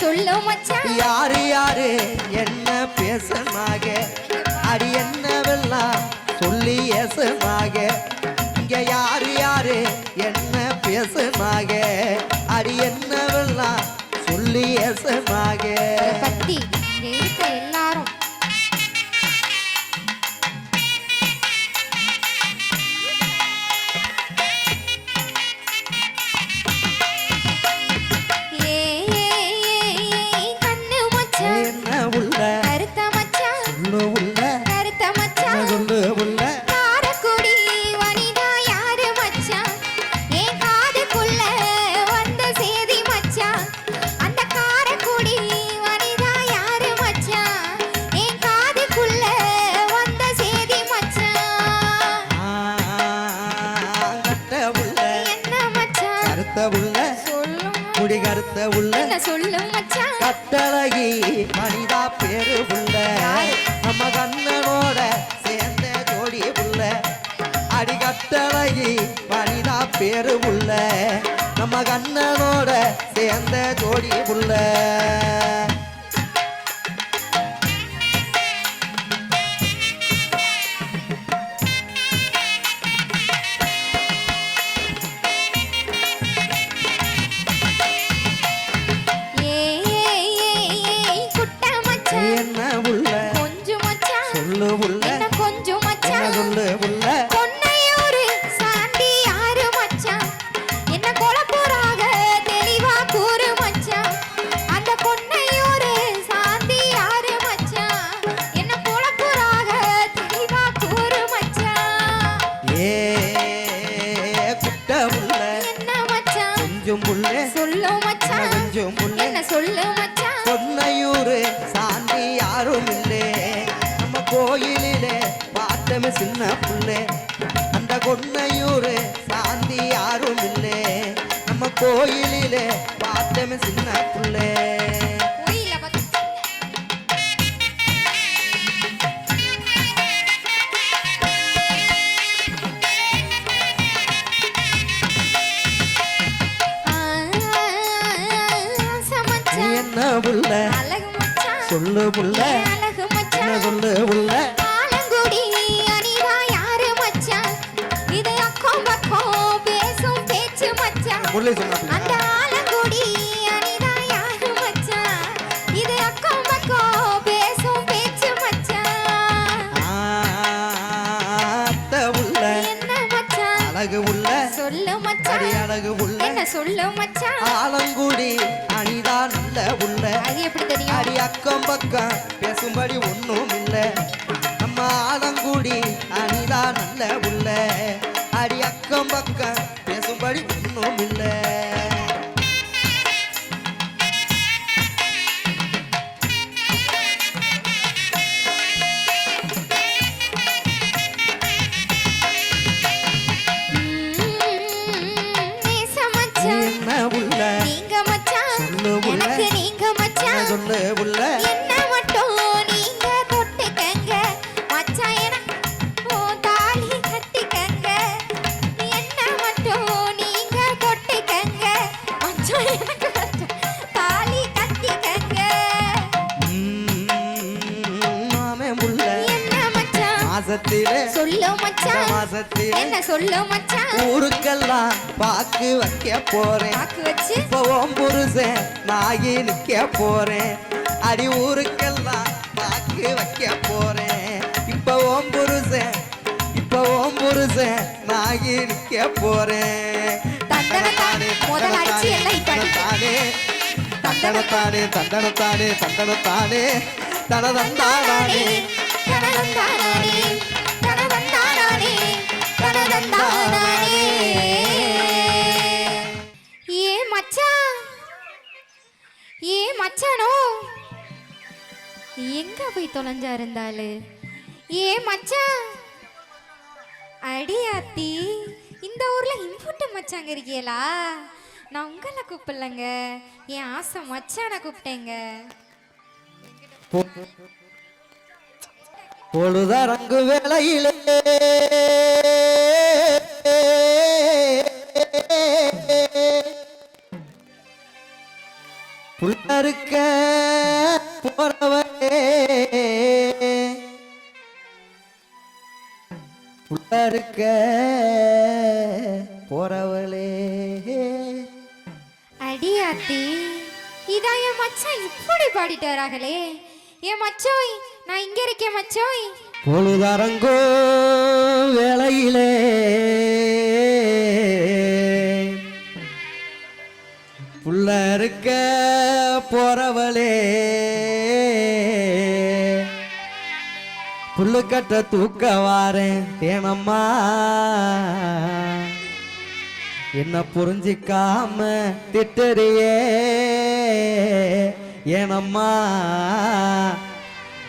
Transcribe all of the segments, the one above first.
சொல்லு மச்சான் யாரு யாரு? என்ன பேசமாக அடி என்னவெல்லாம் சொல்லி ஏசமாக இங்க யாரு யாரு? என்ன பேசமாக அடி என்னவெல்லாம் சொல்லி ஏசமாக பேரு உள்ள நம்ம கண்ணனோட சேர்ந்த ஜோடி புள்ள புள்ள சொல்லும் மச்சான்? கொஞ்சம் புள்ள என்ன சொல்லு மச்சான்? பொன்னையூரு சாந்தி யாரும் இல்லே. நம்ம கோயிலிலே பார்த்தமே சின்ன புள்ளே அந்த கொன்னையூரு சாந்தி யாரும் இல்லே. நம்ம கோயிலிலே பார்த்தமே சின்ன புள்ளே சொல்லு புள்ள. சொல்லு புள்ள. ஆலங்குடி அனிதா யாரு மச்சான்? இது அக்கம் பக்கம் பேசும் பேச்சு மச்சான். முல்லை சொன்ன சொல்லு அடி மச்சான். அழகு புள்ள என்ன சொல்லு மச்சான்? ஆலங்குடி அணிதா நல்ல புள்ள அது எப்படி தெரியும்? அடி அக்கம் பக்கம் பேசும்படி ஒண்ணும் இல்ல. நம்ம ஆலங்குடி அணிதா நல்ல புள்ள அடி அக்கம் பக்கம் மாசத்திலே என்ன சொல்லு மச்சான்? ஊருக்கெல்லாம் பாக்கு வைக்க போறேன். பாக்கு வச்சு? உன் புருஷன் நாகி நிக்க போறேன். அடி ஊருக்கெல்லாம் பாக்கு வைக்க போறேன். இப்போ உன் புருஷன் இப்போ உன் புருஷன் நாகி நிக்க போறேன். தண்டனத்தானே, முதல்ல அடிச்சு எல்லாம் இப்ப அடி. தானே தண்டனத்தானே? தண்டனத்தானே? தண்டனத்தானே? தனதந்தானே தனதந்தானே தனதந்தானே ஏ மச்சானோ? எங்க போய் தொலைஞ்சா இருந்தாலு ஏ மச்சான் அடியாத்தி இந்த ஊர்ல இம்புட்டு மச்சாங்க இருக்கீங்களா நான் உங்களை கூப்பிடலங்க. என் ஆசை மச்சான கூப்பிட்டேங்க. பொழுதரங்கு வேலையிலே இருக்க போறவளே புள்ள இருக்க போறவளே. அடியாத்தி இதான் என் மச்சான் இப்படி பாடிட்டாராகளே என் மச்சோய் நான் இங்க இருக்கேன் மச்சோய். பொழுதரங்கோ வேளையிலே. புல்லுக்கட்ட தூக்க வாரேன் தேனம்மா என்ன புரிஞ்சிக்காம திட்டறியே. ஏனம்மா?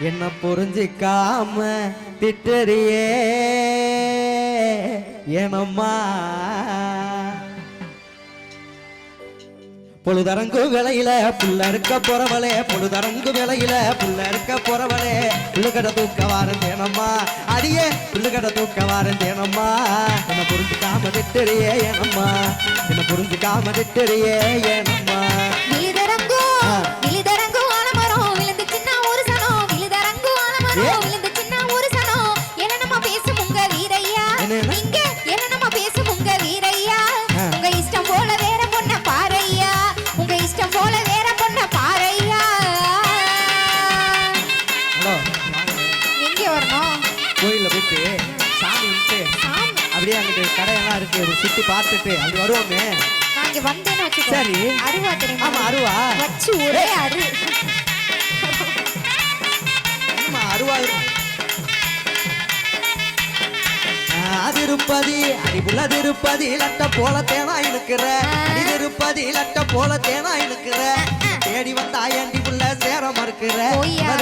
என்ன புரிஞ்சிக்காம திட்டறியே. ஏனம்மா? பொழுதரங்கு விலையில புள்ள இருக்க போறவளே பொழுதரங்கு விலையில புள்ள இருக்க போறவளே. புள்ளுக்கடை தூக்க வாரந்தேனம்மா அடியே புள்ளுக்கடை தூக்க வாரந்தேனம்மா. என்ன புரிஞ்சுக்காம திட்டுறியே ஏனம்மா என்ன புரிஞ்சுக்காம திட்டுறியே ஏனம்மா வரணும்? கோயில்ல போயிட்டு சாமி விட்டு அப்படியே அங்கிட்டு கடையெல்லாம் இருக்கு ஒரு சுத்தி பார்த்துட்டு அப்படி வருவோமே. நான் இங்க வந்தேன்னு வச்சுக்கோ. சரி. அருவா தெரியுமா? ஆமா அருவா. வச்சு ஒரே அரு. ஆமா அருவா அதிருப்பதி அடிபுள்ள திருப்பதி லட்ட போல தேனா இழுக்கிற. அடி திருப்பதி லட்ட போல தேனா இழுக்கிற. தேடி வந்தா ஏண்டி புள்ள சேர மறுக்கிற.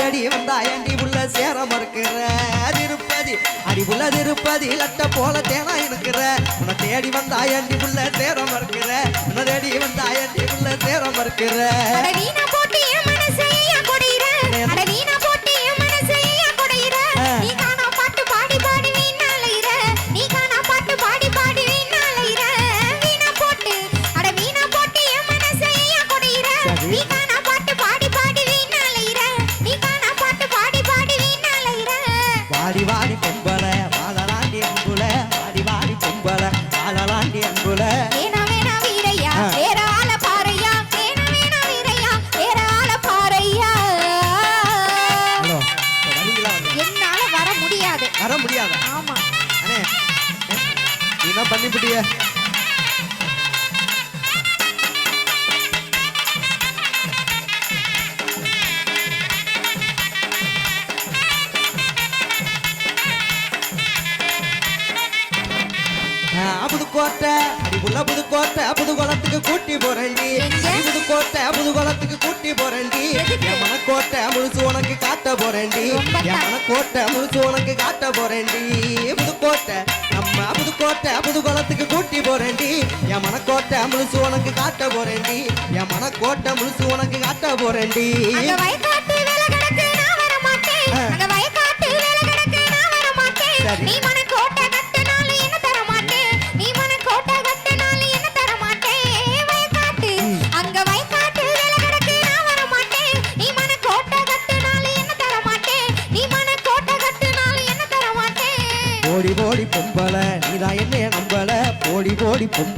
தேடி திருப்பதி லட்ட போல தேனா இருக்கிற. உன்னை தேடி வந்தா ஏண்டி உள்ள தேரம் இருக்கிற உன்னை தேடி வந்தா ஏண்டி உள்ள தேரம் இருக்கிற வர முடியாதா? ஆமா. அண்ணே என்ன பண்ணிவிட்டிய புதுக்கோட்டை புதுக்கோட்டை புதுகுளத்துக்கு கூட்டி எங்க? புதுக்கோட்டை புதுகுளத்துக்கு கூட்டி போறேன்டி? என் மனக்கோட்டை முழுசு உனக்கு காட்ட போறேன்டி. என் மனக்கோட்டை முழுசு உனக்கு காட்ட போறேன்டி. புதுக்கோட்டை நம்ம புதுக்கோட்டை புதுகுளத்துக்கு கூட்டி போறேன்டி. என் மனக்கோட்டை முழுசு உனக்கு காட்ட போறேன்டி. என் மனக்கோட்டை முழுசு உனக்கு காட்ட போறேன்டி. அங்க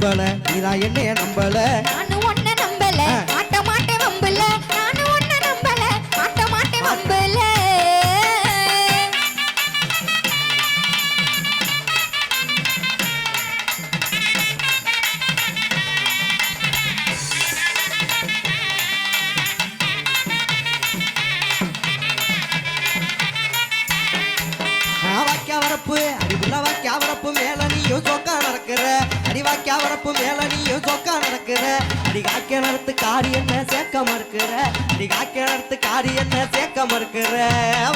போடி பொம்பள நீதான் என்னைய அடி வாக்கியா வரப்பு மேல நீயும் சொக்கா நடக்கிற. அடி காக்கிய நடத்து காரி என்ன சேர்க்க மறுக்கிற. அடி காக்கிய நடத்து காரி என்ன சேர்க்க மறுக்கிற.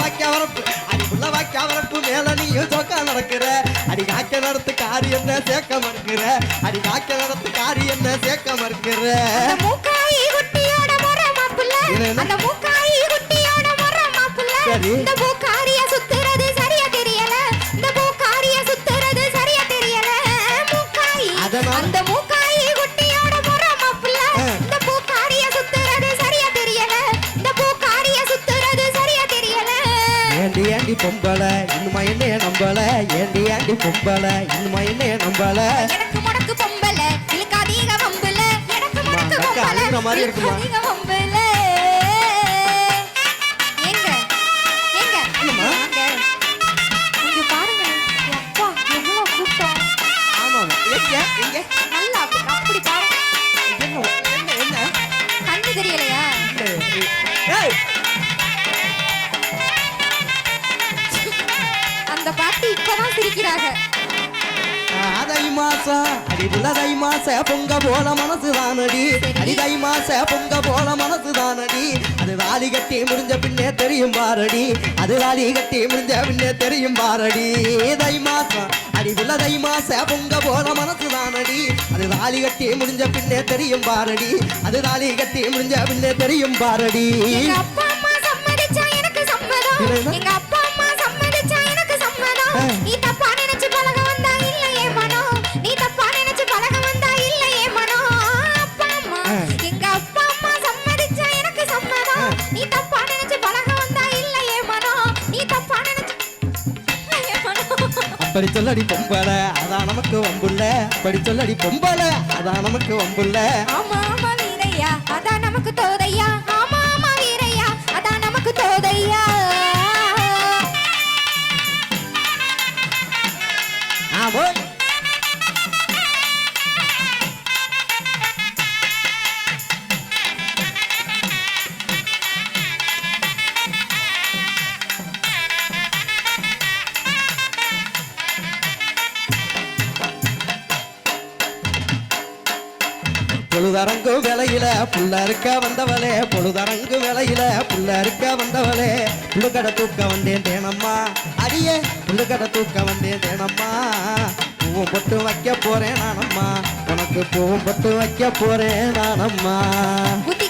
வாக்கியா வரப்பு அடிபுள்ள வாக்கியா வரப்பு மேல நீயும் சொக்கா நடக்கிற. அடி காக்கிய நடத்து காரி என்ன சேர்க்க மறுக்கிற. அடி காக்கிய நடத்து காரி என்ன சேர்க்க மறுக்கிற. மூக்காயி குட்டியோட என்ன, என்ன? அந்த மூக்காயி குட்டியோட முறை மாப்புல பொம்பள இன்னுமா என்ன நம்பல? ஏண்டி ஆண்டி பொம்பள இன்னுமா என்ன நம்பல? எனக்கு முடக்கு பொம்பல இழுக்காதீக வம்புல. எனக்கு முடக்கு அழுகுற மாதிரி இருக்குமா? அதை மாசம் அடி புள்ளதை மாச பொங்க போல மனசு தானடி. அடி தை மாச பொங்க போல மனசு தானடி. அது தாலி கட்டி முடிஞ்ச பின்னே தெரியும் பாரடி. அது தாலி கட்டி முடிஞ்ச பின்னே தெரியும் பாரடி. தை மாசம் அடி புள்ளதை மாச பொங்க போல மனசு தானடி. அது தாலி கட்டி முடிஞ்ச பின்னே தெரியும் பாரடி. அது தாலி கட்டி முடிஞ்ச பின்னே தெரியும் பாரடி. எங்க அப்பா அப்படி சொல்லடி பொம்பள அதான் நமக்கு வம்புள்ள அப்படி சொல்லடி பொம்பள அதான் நமக்கு வம்புள்ள ஆமா ஆமா வீரையா அதான் நமக்கு தோதையா. ஆமா ஆமா வீரையா அதான் நமக்கு தோதையா. ஆ போய் புள்ள இருக்க வந்தவளே பொழுதரங்கு விலையில புள்ள இருக்க வந்தவளே. புள்ளுக்கடை தூக்க வந்தேன் தேனம்மா. அடியே புள்ளுக்கடை தூக்க வந்தேன் தேனம்மா. பூவும் பொட்டு வைக்க போறேன் நானம்மா. உனக்கு பூவும் பொட்டு வைக்க போறேன் நானம்மா. புத்தி